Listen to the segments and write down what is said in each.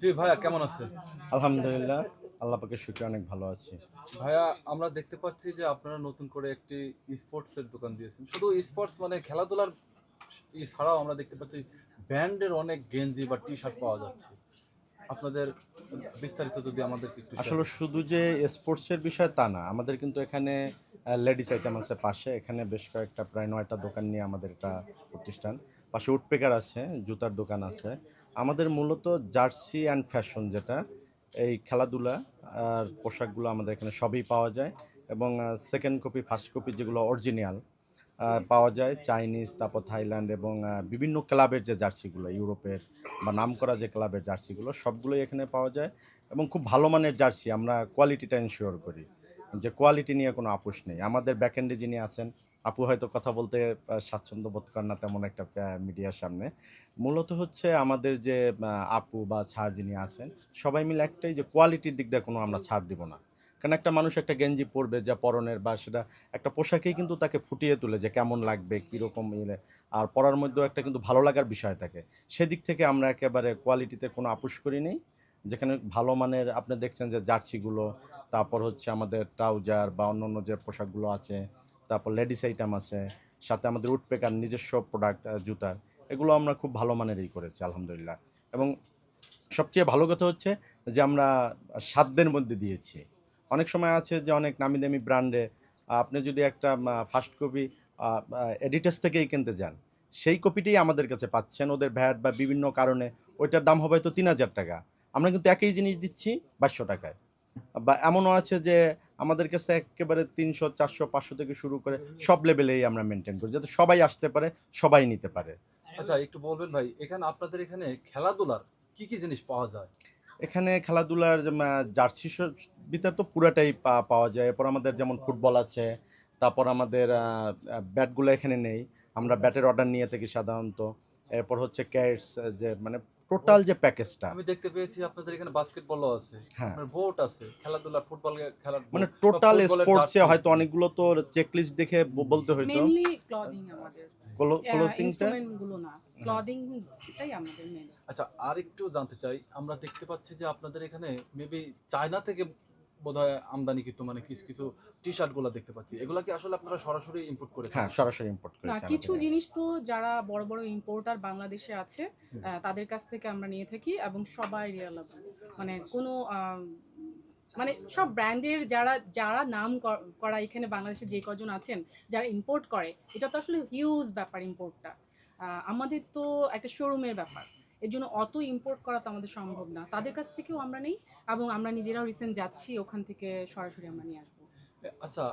জি ভাইয়া কেমন আছেন আলহামদুলিল্লাহ আল্লাহ পাকে শুক্রিয়া অনেক ভালো আছি। ভাইয়া আমরা দেখতে পাচ্ছি যে আপনারা নতুন করে একটি স্পোর্টস এর দোকান দিয়েছেন। শুধু স্পোর্টস মানে খেলাধুলার ছাড়াও আমরা দেখতে পাচ্ছি ব্র্যান্ডের অনেক গেঞ্জি বা টি শার্ট পাওয়া যাচ্ছে। আপনাদের বিস্তারিত যদি আমাদের আসলে শুধু যে স্পোর্টসের বিষয় তা না আমাদের কিন্তু এখানে লেডিস আইটেম আছে পাশে। এখানে বেশ কয়েকটা প্রায় নয়টা দোকান নিয়ে আমাদের এটা প্রতিষ্ঠান। পাশে উডপেকার আছে, জুতার দোকান আছে। আমাদের মূলত জার্সি অ্যান্ড ফ্যাশন যেটা, এই খেলাধুলা আর পোশাকগুলো আমাদের এখানে সবই পাওয়া যায় এবং সেকেন্ড কপি ফার্স্ট কপি যেগুলো অরিজিনাল পাওয়া যায়। চাইনিজ তারপর থাইল্যান্ড এবং বিভিন্ন ক্লাবের যে জার্সিগুলো, ইউরোপের বা নামকরা যে ক্লাবের জার্সিগুলো, সবগুলোই এখানে পাওয়া যায় এবং খুব ভালো মানের জার্সি আমরা কোয়ালিটিটা ইনশিওর করি। যে কোয়ালিটি নিয়ে কোনো আপোষ নেই। আমাদের ব্যাকএন্ডে যিনি আছেন, আপু হয়তো কথা বলতে স্বাচ্ছন্দ্য বোধ করেন না তেমন একটা মিডিয়ার সামনে। মূলত হচ্ছে আমাদের যে আপু বা ছাড় যিনি আছেন, সবাই মিলে একটাই যে কোয়ালিটির দিক দিয়ে কোনো আমরা ছাড় দিব না। কারণ একটা মানুষ একটা গেঞ্জি পরবে, যা পরনের বা সেটা একটা পোশাকেই কিন্তু তাকে ফুটিয়ে তোলে যে কেমন লাগবে, কীরকম ইয়ে আর পরার মধ্যেও একটা কিন্তু ভালো লাগার বিষয় থাকে। সেদিক থেকে আমরা একেবারে কোয়ালিটিতে কোনো আপোষ করি নেই। যেখানে ভালো মানের, আপনি দেখছেন যে জার্সিগুলো তারপর হচ্ছে আমাদের ট্রাউজার বা অন্য অন্য যে পোশাকগুলো আছে, তারপর লেডিস আইটেম আছে, সাথে আমাদের উডপেকার নিজস্ব প্রোডাক্ট জুতার, এগুলো আমরা খুব ভালো মানেরই করেছি, আলহামদুলিল্লাহ। এবং সবচেয়ে ভালো কথা হচ্ছে যে আমরা সাধ্যের মধ্যে দিয়েছি। অনেক সময় আছে যে অনেক নামি দামি ব্র্যান্ডে আপনি যদি একটা ফার্স্ট কপি এডিটার্স থেকেই কিনতে যান, সেই কপিটাই আমাদের কাছে পাচ্ছেন, ওদের ভ্যাট বা বিভিন্ন কারণে, ওইটার দাম হবে হয়তো তিন হাজার টাকা। আমরা কিন্তু একই জিনিস দিচ্ছি বাইশশো টাকায়। বা এমনও আছে যে আমাদের কাছে একেবারে তিনশো চারশো পাঁচশো থেকে শুরু করে সব লেভেলেই আমরা মেনটেন করি যাতে সবাই আসতে পারে সবাই নিতে পারে। আচ্ছা একটু বলবেন ভাই এখানে আপনাদের এখানে খেলাধুলার কি কি জিনিস পাওয়া যায়? এখানে খেলাধুলার জার্সি ভিতর তো পুরাটাই পাওয়া যায়। এরপর আমাদের যেমন ফুটবল আছে তারপর আমাদের ব্যাটগুলো এখানে নেই। আমরা ব্যাটের অর্ডার নিয়ে থাকি সাধারণত। এরপর হচ্ছে ক্যাটস যে মানে টোটাল যে প্যাকেজটা। আমি দেখতে পেয়েছি আপনাদের এখানে বাস্কেটবলও আছে। হ্যাঁ। বোট আছে। খেলাধুলা ফুটবল খেলা মানে টোটাল স্পোর্টস হয়তো অনেকগুলো তো চেকলিস্ট দেখে বলতে হয়তো। মেইনলি ক্লদিং আমাদের। গুলো না। ক্লদিং এটাই আমাদের মেইন আচ্ছা আর একটু জানতে চাই। আমরা দেখতে পাচ্ছি যে আপনাদের এখানে মেবি চায়না থেকে বোধহয় আমদানি কিন্তু মানে কিছু কিছু টি শার্টগুলো দেখতে পাচ্ছি। এগুলা কি আসলে আপনারা সরাসরি ইম্পোর্ট করে হ্যাঁ সরাসরি ইম্পোর্ট না কিছু জিনিস তো যারা বড় বড় ইম্পোর্টার বাংলাদেশে আছে আহ, তাদের কাছ থেকে আমরা নিয়ে থাকি এবং সবাই রিয়েলেবল মানে কোনো মানে সব ব্র্যান্ডের যারা যারা নাম করা এখানে বাংলাদেশে যে কজন আছেন যারা ইম্পোর্ট করে এটা তো আসলে হিউজ ব্যাপার ইম্পোর্টটা আমাদের তো একটা শোরুমের ব্যাপার। এর জন্য অত ইম্পোর্ট করা তো আমাদের সম্ভব না। তাদের কাছ থেকেও আমরা নেই এবং আমরা নিজেরাও রিসেন্ট যাচ্ছি ওখান থেকে সরাসরি আমরা নিয়ে আসব। আচ্ছা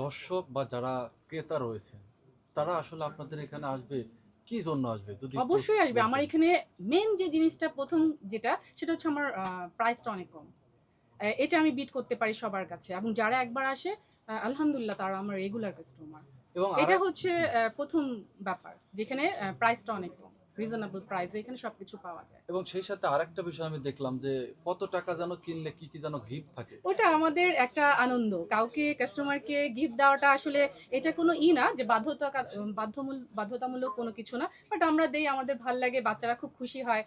দর্শক বা যারা ক্রেতা রয়েছে তারা আসলে আপনাদের এখানে আসবে কি জন্য আসবে? যদি অবশ্যই আসবে। আমার এখানে মেন যে জিনিসটা প্রথম যেটা সেটা হচ্ছে আমার প্রাইসটা অনেক কম। এটা আমি বিট করতে পারি সবার কাছে এবং যারা একবার আসে আলহামদুলিল্লাহ তারা আমার রেগুলার কাস্টমার এবং এটা হচ্ছে প্রথম ব্যাপার যেখানে প্রাইসটা অনেক কম। রিজনেবল প্রাইসে এখানে সবকিছু পাওয়া যায়। এবং সেই সাথে আরেকটা বিষয় আমি দেখলাম যে কত টাকা যেন কিনলে কি কি যেন গিফট থাকে। ওটা আমাদের একটা আনন্দ। কাউকে কাস্টমারকে গিফট দেওয়াটা আসলে এটা কোনো ই না যে বাধ্যতা বাধ্যমূল বাধ্যতামূলক কোনো কিছু না। বাট আমরা দেই আমাদের ভালো লাগে বাচ্চারা খুব খুশি হয়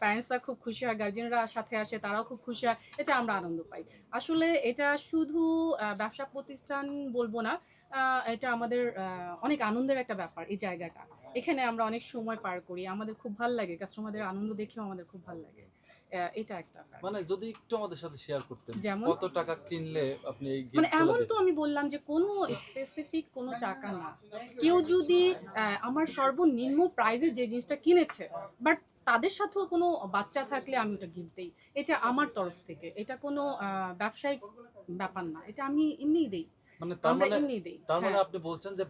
প্যারেন্টসরা খুব খুশি হয় গার্জেনরা সাথে আসে তারাও খুব খুশি হয় এটা আমরা আনন্দ পাই। আসলে এটা শুধু ব্যবসা প্রতিষ্ঠান বলব না আহ, এটা আমাদের আহ, অনেক আনন্দের একটা ব্যাপার এই জায়গাটা। এখানে আমরা অনেক সময় পার করি আমাদের খুব ভালো লাগে কাস্টমারদের আনন্দ দেখেও আমাদের খুব ভালো লাগে এটা একটা ব্যাপার। মানে যদি একটু আমাদের সাথে শেয়ার করতেন যেমন? কত টাকা কিনলে আপনি এই মানে এমন তো আমি বললাম যে কোনো স্পেসিফিক কোনো টাকা না কেউ যদি আহ, আমার সর্বনিম্ন প্রাইজে যে জিনিসটা কিনেছে বাট তাদের সাথেও কোনো বাচ্চা থাকলে আমি ওটা গিফট দিই এটা আমার তরফ থেকে এটা কোনো আহ, ব্যবসায়িক ব্যাপার না এটা আমি এমনিই দিই মানে তার মানে তার মানে হ্যাঁ। আপনি বলছেন যে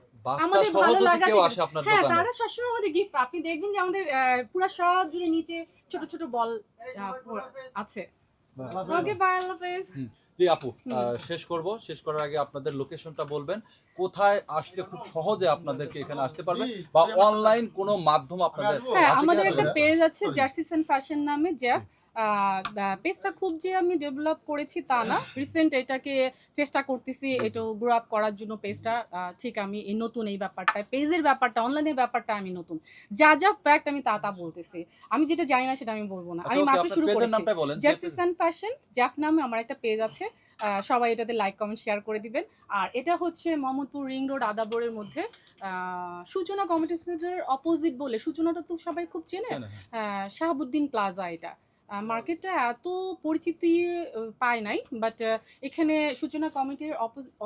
আমাদের ভালো লাগা কেউ আসে আপনার হ্যাঁ তারা সবসময় আমাদের গিফট আপনি দেখবেন যে আমাদের আহ, পুরো সব জুড়ে নিচে ছোট ছোট বল আছে। ওকে বাই আল্লাহ জি আপু শেষ করব। শেষ করার আগে আপনাদের লোকেশনটা বলবেন। কোথায় আসলে খুব সহজে আপনাদেরকে এখানে আসতে পারবেন বা অনলাইন কোনো মাধ্যম আপনাদের হ্যাঁ আমাদের একটা পেজ আছে জার্সিস অ্যান্ড ফ্যাশন নামে জেফ পেজটা খুব যে আমি ডেভেলপ করেছি তা না। রিসেন্ট এটাকে চেষ্টা করতেছি এটা গ্রো আপ করার জন্য পেজটা ঠিক আমি এই নতুন এই ব্যাপারটা পেজের ব্যাপারটা অনলাইনের ব্যাপারটা আমি নতুন। যা যা ফ্যাক্ট আমি তা তা বলতেছি। আমি যেটা জানি না সেটা আমি বলব না। আচ্ছা, আমি মাত্র শুরু করেছি। জার্সিস অ্যান্ড ফ্যাশন জ্যাফ নামে আমার একটা পেজ আছে। আহ, সবাই এটাতে লাইক কমেন্ট শেয়ার করে দিবেন। আর এটা হচ্ছে মোহাম্মদপুর রিং রোড আদাবরের মধ্যে। আহ, সূচনা কমিটি সেন্টারের অপোজিট বলে সূচনাটা তো সবাই খুব চেনে। হ্যাঁ। আহ, শাহাবুদ্দিন প্লাজা এটা। মার্কেটটা এত পরিচিতি পায় নাই বাট এখানে সূচনা কমিটির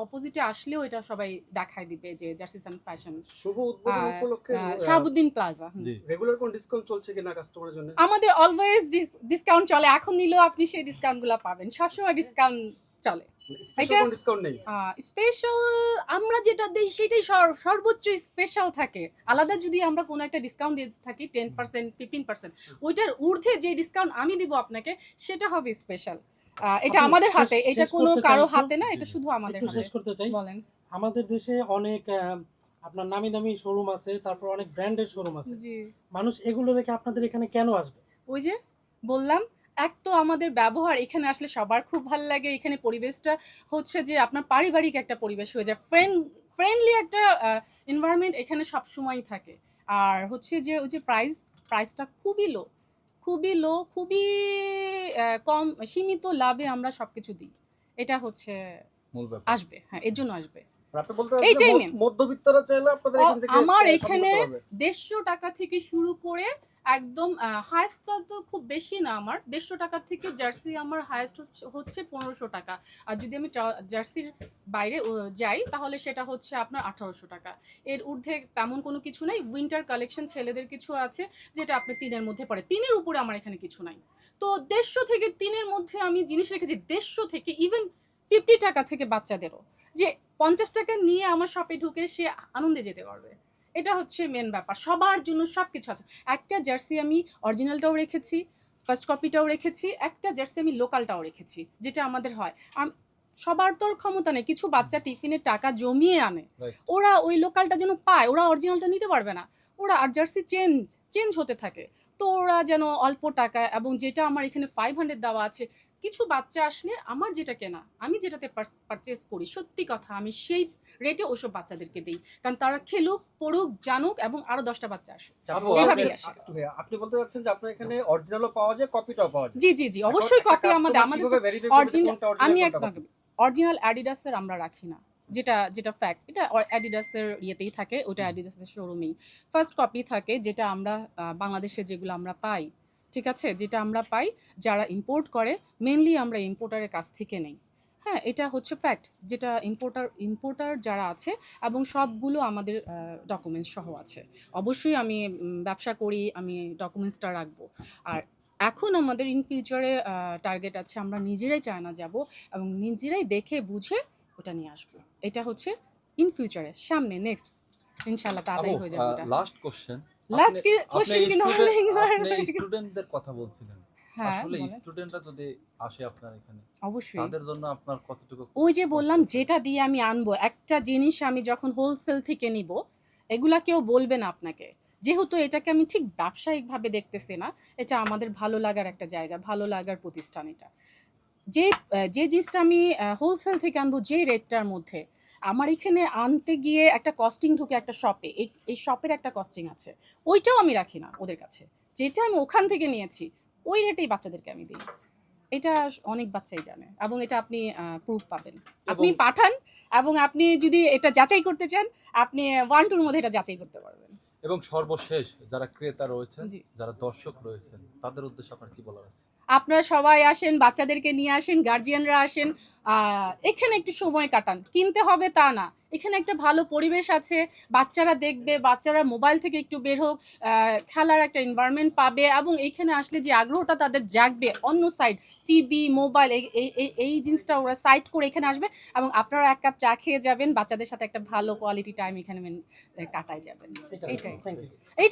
অপোজিটে আসলেও এটা সবাই দেখায় দিবে যে জার্সি সান ফ্যাশন। শুভ উদ্বোধন উপলক্ষে শাহাবুদ্দিন প্লাজা রেগুলার কোন ডিসকাউন্ট চলছে কিনা কাস্টমারের জন্য? আমাদের অলওয়েজ ডিসকাউন্ট চলে এখন নিলেও আপনি সেই ডিসকাউন্টগুলো পাবেন সবসময় ডিসকাউন্ট চলে। এটা- ডিসকাউন্ট নেই। স্পেশাল আমরা যেটা দিই সেটাই সর্বোচ্চ স্পেশাল থাকে। আলাদা যদি আমরা কোনো একটা ডিসকাউন্ট দিয়ে থাকি টেন পার্সেন্ট ফিফটিন পার্সেন্ট ওইটার ঊর্ধ্বে যে ডিসকাউন্ট আমি দিব আপনাকে সেটা হবে স্পেশাল এটা আমাদের হাতে এটা কোনো কারও হাতে না এটা শুধু আমাদের হাতে। শেষ করতে চাই। বলেন। আমাদের দেশে অনেক আপনার নামি দামি শোরুম আছে তারপর অনেক ব্র্যান্ডের শোরুম আছে। মানুষ এগুলো রেখে আপনাদের এখানে কেন আসবে? ওই যে বললাম এক তো আমাদের ব্যবহার এখানে আসলে সবার খুব ভালো লাগে। এখানে পরিবেশটা হচ্ছে যে আপনার পারিবারিক একটা পরিবেশ হয়ে যায়। ফ্রেন্ড ফ্রেন্ডলি একটা এনভায়রনমেন্ট এখানে সব সময়ই থাকে। আর হচ্ছে যে ওই যে প্রাইস প্রাইসটা খুবই লো খুবই লো খুবই কম সীমিত লাভে আমরা সব কিছু দিই। এটা হচ্ছে আসবে হ্যাঁ এর জন্য আসবে। এইটাই চাচ্ছেন main। মধ্য- মধ্যবিত্তরা চাইলে আপনাদের এখান থেকে আমার এখানে সংযুক্ত হবে। দেড়শো টাকা থেকে শুরু করে একদম হায়েস্ট তো খুব বেশি না আমার। দেড়শো টাকা থেকে জার্সি আমার হায়েস্ট হচ্ছে পনেরোশো টাকা। আর যদি আমি জার্সির বাইরে যাই তাহলে সেটা হচ্ছে আপনার আঠারোশো টাকা। এর ঊর্ধ্বে তেমন কোনো কিছু নাই। উইন্টার কালেকশন ছেলেদের কিছু আছে যেটা আপনি তিনের মধ্যে পড়ে। তিনের উপরে আমার এখানে কিছু নাই। তো দেড়শো থেকে তিনের মধ্যে আমি জিনিস রেখেছি। দেড়শো থেকে ইভেন ফিফটি টাকা থেকে বাচ্চাদেরও। যে পঞ্চাশ টাকা নিয়ে আমার শপে ঢুকে সে আনন্দে যেতে পারবে। এটা হচ্ছে মেন ব্যাপার। সবার জন্য সব কিছু আছে। একটা জার্সি আমি অরিজিনালটাও রেখেছি ফার্স্ট কপিটাও রেখেছি, একটা জার্সি আমি লোকালটাও রেখেছি, যেটা আমাদের হয়। সবার তোর ক্ষমতা নেই। কিছু বাচ্চা টিফিনের টাকা জমিয়ে আনে। ওরা ওই লোকালটা যেন পায় ওরা অরিজিনালটা নিতে পারবে না। ওরা আর জার্সি চেঞ্জ চেঞ্জ হতে থাকে। তো ওরা যেন অল্প টাকা এবং যেটা আমার এখানে ফাইভ হান্ড্রেড দেওয়া আছে কিছু বাচ্চা আসলে আমার যেটা কেনা আমি যেটাতে পারচেস করি সত্যি কথা আমি সেই রেটে ওসব বাচ্চাদেরকে দিই। কারণ তারা খেলুক পড়ুক জানুক এবং আরও দশটা বাচ্চা আসুক। এইভাবেই আসে। আপনি বলতে চাচ্ছেন যে আপনার এখানে অরিজিনালও পাওয়া যায় কপিটাও পাওয়া যায়? জি জি জি অবশ্যই কপি আমাদের আমাদের original, আমি copy? অরিজিনাল অ্যাডিডাসের আমরা রাখি না যেটা যেটা ফ্যাক্ট এটা অ্যাডিডাসের ইয়েতেই থাকে ওটা অ্যাডিডাসের শোরুমেই ফার্স্ট কপি থাকে যেটা আমরা বাংলাদেশে যেগুলো আমরা পাই ঠিক আছে? যেটা আমরা পাই যারা ইম্পোর্ট করে মেনলি আমরা ইম্পোর্টারের কাছ থেকে নেই। হ্যাঁ এটা হচ্ছে ফ্যাক্ট যেটা ইম্পোর্টার ইম্পোর্টার যারা আছে এবং সবগুলো আমাদের ডকুমেন্টস সহ আছে। অবশ্যই আমি ব্যবসা করি আমি ডকুমেন্টসটা রাখব। আর এখন আমাদের ইন ফিউচারে টার্গেট আছে আমরা নিজেরাই চায়না যাব এবং নিজেরাই দেখে বুঝে ওটা নিয়ে আসব। এটা হচ্ছে ইন ফিউচারে সামনে নেক্সট ইনশাল্লাহ তাড়াতাড়ি হয়ে যাবে ওটা। লাস্ট কোশ্চেন লাস্ট কি কোশ্চেন কিন্তু অনেকবার স্টুডেন্টদের কথা বলছিলেন। হ্যাঁ আসলে স্টুডেন্টরা যদি আসে আপনার এখানে অবশ্যই। তাদের জন্য আপনার কতটুকু ওই যে বললাম যেটা দিয়ে আমি আনব একটা জিনিস আমি যখন হোলসেল থেকে নিব এগুলা কেউ বলবে না আপনাকে। যেহেতু এটাকে আমি ঠিক ব্যবসায়িকভাবে দেখতেছি না এটা আমাদের ভালো লাগার একটা জায়গা ভালো লাগার প্রতিষ্ঠান এটা। যে যে জিনিসটা আমি হোলসেল থেকে আনব যে রেটটার মধ্যে আমার এখানে আনতে গিয়ে একটা কস্টিং ঢুকে একটা শপে এই এই শপের একটা কস্টিং আছে ওইটাও আমি রাখি না ওদের কাছে। যেটা আমি ওখান থেকে নিয়েছি ওই রেটেই বাচ্চাদেরকে আমি দিই। এটা অনেক বাচ্চাই জানে এবং এটা আপনি প্রুফ পাবেন। আপনি পাঠান এবং আপনি যদি এটা যাচাই করতে চান আপনি ওয়ান টুর মধ্যে এটা যাচাই করতে পারবেন। এবং সর্বশেষ যারা ক্রেতা রয়েছেন যারা দর্শক রয়েছেন তাদের উদ্দেশ্যে আপনার কি বলার আছে? আপনারা সবাই আসেন বাচ্চাদেরকে নিয়ে আসেন গার্জিয়ানরা আসেন এখানে একটু সময় কাটান। কিনতে হবে তা না। এখানে একটা ভালো পরিবেশ আছে বাচ্চারা দেখবে বাচ্চারা মোবাইল থেকে একটু বের হোক খেলার একটা এনভায়রনমেন্ট পাবে এবং এইখানে আসলে যে আগ্রহটা তাদের জাগবে অন্য সাইড টিভি মোবাইল এই এই- জিনিসটা ওরা সাইড করে এখানে আসবে এবং আপনারা এক কাপ চা খেয়ে যাবেন বাচ্চাদের সাথে একটা ভালো কোয়ালিটি টাইম এখানে কাটায় যাবেন। এইটাই। ইউ